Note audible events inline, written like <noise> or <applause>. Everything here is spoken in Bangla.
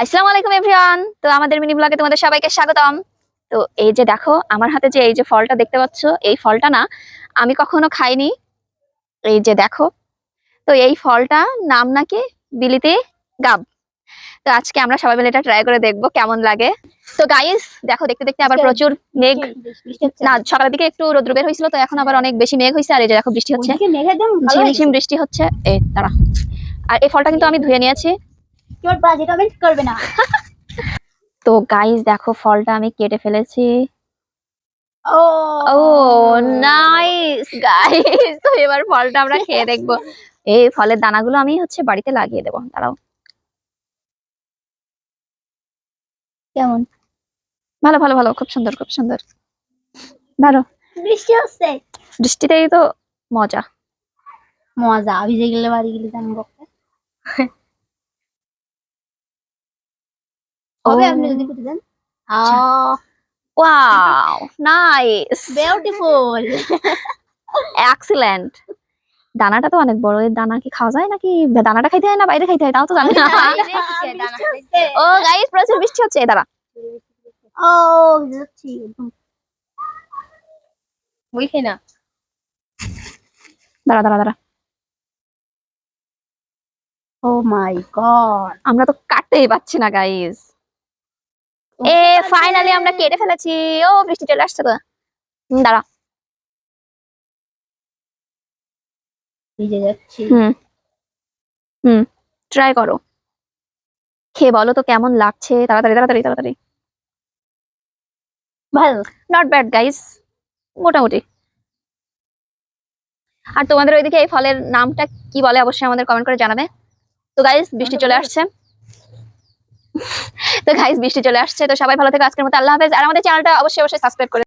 আসসালামু আলাইকুম এভরিওয়ান। তো আমাদের মিনি ব্লগে তোমাদের সবাইকে স্বাগতম। তো এই যে দেখো আমার হাতে যে এই যে ফলটা দেখতে পাচ্ছ এই ফলটা না আমি কখনো খাইনি। এই যে দেখো তো এই ফলটা নাম নাকি বিলিতে গাব। তো আজকে আমরা সবাই মিলে এটা ট্রাই করে দেখব কেমন লাগে। তো গাইস দেখো দেখতে দেখতে আবার প্রচুর মেঘ। না সকালের দিকে একটু রোদ্র বের হয়েছিল তো এখন আবার অনেক বেশি মেঘ হয়েছে। আর এই যে দেখো বৃষ্টি হচ্ছে। ঝিমঝিম বৃষ্টি হচ্ছে। এই তারা আর এই ফলটা কিন্তু আমি ধুয়ে নিয়েছি। কেউ বাজে কমেন্ট করবে না। তো গাইস দেখো ফলটা আমি কেটে ফেলেছি। ও ও নাইস গাইস তো এবার ফলটা আমরা খেয়ে দেখব। এই ফলের দানাগুলো আমি হচ্ছে বাড়িতে লাগিয়ে দেবো। দাঁড়াও। কেমন? ভালো ভালো ভালো। খুব সুন্দর খুব সুন্দর। ভালো বৃষ্টি হচ্ছে? বৃষ্টিতেই তো মজা। মজা। ভিজে গেলে বাড়ি গেলে জানব <laughs> হবে। আপনি যদি করতে দেন। ওয়াও নাইস বিউটিফুল এক্সিলেন্ট দানাটা তো অনেক বড়। এর দানা কি খাওয়া যায় নাকি? দানাটা খাইতে হয় না বাইরে খাইতে হয়? তাও তো জানি না। ও গাইস প্রচুর বৃষ্টি হচ্ছে। দাঁড়া। ও যাচ্ছি। বুঝছি না। দাঁড়া দাঁড়া দাঁড়া। ও মাই গড আমরা তো কাটতেই পাচ্ছি না গাইস এ ফাইনালি আমরা কেটে ফেলেছি। ও বৃষ্টি চলে আসছে তো দাঁড়া ভিজে যাচ্ছি। হুম হুম ট্রাই করো। খেয়ে বলো তো কেমন লাগছে? তাড়াতাড়ি তাড়াতাড়ি তাড়াতাড়ি। ভালো নট ব্যাড গাইস মোটামুটি। আর তোমাদের ওইদিকে এই ফলের নামটা কি বলে অবশ্যই আমাদের কমেন্ট করে জানাবে। তো গাইস বৃষ্টি চলে আসছে। তো গাইস বৃষ্টি চলে আসছে, তো সবাই ভালো থেকে, আজকের মতো আল্লাহ হাফেজ। আর আমাদের চ্যানেলটা অবশ্যই অবশ্যই সাবস্ক্রাইব করে